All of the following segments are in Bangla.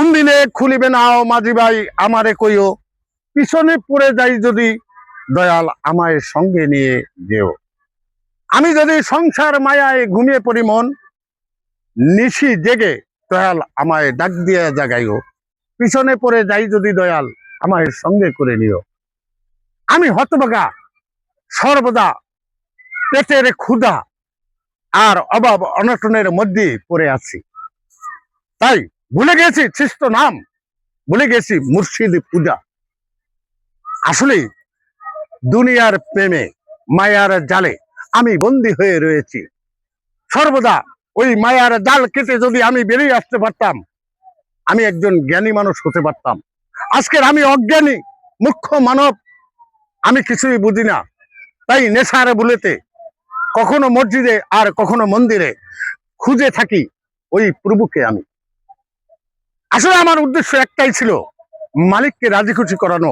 কোন দিনে খুলিবে না মাঝি ভাই, আমারে কইও। পিছনে পড়ে যাই যদি দয়াল আমায় সঙ্গে নিয়ে যেও। আমি যদি সংসার মায়ায় ঘুমিয়ে পড়ি মন, নিশি জেগে দয়াল আমায় ডাক দিয়ে জাগাইও। পিছনে পড়ে যাই যদি দয়াল আমায় সঙ্গে করে নিও। আমি হতবাগা সর্বদা পেটের ক্ষুধা আর অভাব অনটনের মধ্যে পড়ে আছি। তাই ভুলে গেছি খ্রিস্ট নাম। ভুলে গেছি মুর্শিদ পূজা। আসলে দুনিয়ার প্রেমে, মায়ার জালে আমি বন্দী হয়ে রয়েছি। সর্বদা ওই মায়ার জাল কেটে যদি আমি বেরিয়ে আসতে পারতাম, আমি একজন জ্ঞানী মানুষ হতে পারতাম। আজকের আমি অজ্ঞানী মুখ্য মানব, আমি কিছুই বুঝি না। তাই নেশার বুলেতে, কখনো মসজিদে আর কখনো মন্দিরে খুঁজে থাকি ওই প্রভুকে আমি। আসলে আমার উদ্দেশ্য একটাই ছিল মালিককে রাজি খুশি করানো।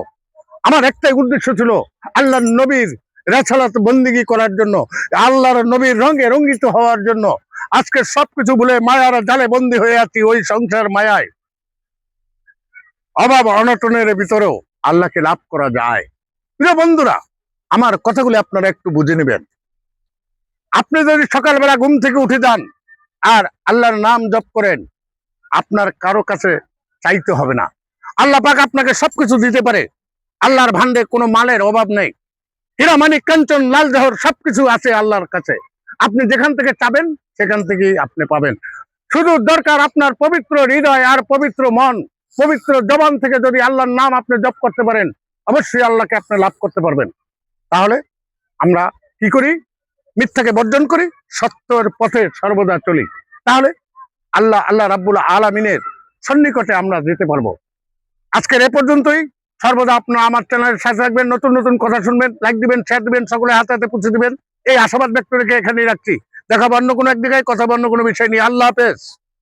আমার একটাই উদ্দেশ্য ছিল আল্লাহর নবীর রেছালাত বন্দিগি করার জন্য, আল্লাহর নবীর রঙে রঙ্গিত হওয়ার জন্য। আজকে সবকিছু ভুলে মায়ার জালে বন্দি হয়ে আছি ওই সংসার মায়ায়। অভাব অনটনের ভিতরেও আল্লাহকে লাভ করা যায়। প্রিয় বন্ধুরা, আমার কথাগুলি আপনারা একটু বুঝে নেবেন। আপনি যদি সকালবেলা ঘুম থেকে উঠে যান আর আল্লাহর নাম জপ করেন আপনার কারও কাছে চাইতে হবে না। আল্লাহ পাক আপনাকে সবকিছু দিতে পারে। আল্লাহর ভান্ডে কোনো মালের অভাব নেই। হীরা মানিক কাঞ্চন লাল জহর সবকিছু আছে আল্লাহর কাছে। আপনি যেখান থেকে চাবেন, সেখান থেকেই আপনি পাবেন। শুধু দরকার আপনার পবিত্র হৃদয় আর পবিত্র মন। পবিত্র জবান থেকে যদি আল্লাহর নাম আপনি জপ করতে পারেন, অবশ্যই আল্লাহকে আপনি লাভ করতে পারবেন। তাহলে আমরা কি করি? মিথ্যাকে বর্জন করি, সত্যের পথে সর্বদা চলি। তাহলে আল্লাহ আল্লাহ রাব্বুল আলমিনের সন্নিকটে আমরা যেতে পারব। আজকের এ পর্যন্তই। সর্বদা আপনার আমার চ্যানেলের সাথে থাকবেন, নতুন নতুন কথা শুনবেন লাইক দিবেন শেয়ার দিবেন সকলে হাতে হাতে পুঁছে দিবেন। এই আশাবাদ ব্যক্ত রেখে এখানেই রাখছি। দেখাবো অন্য কোনো এক জায়গায়, কথা অন্য কোনো বিষয় নিয়ে। আল্লাহ হাফেজ।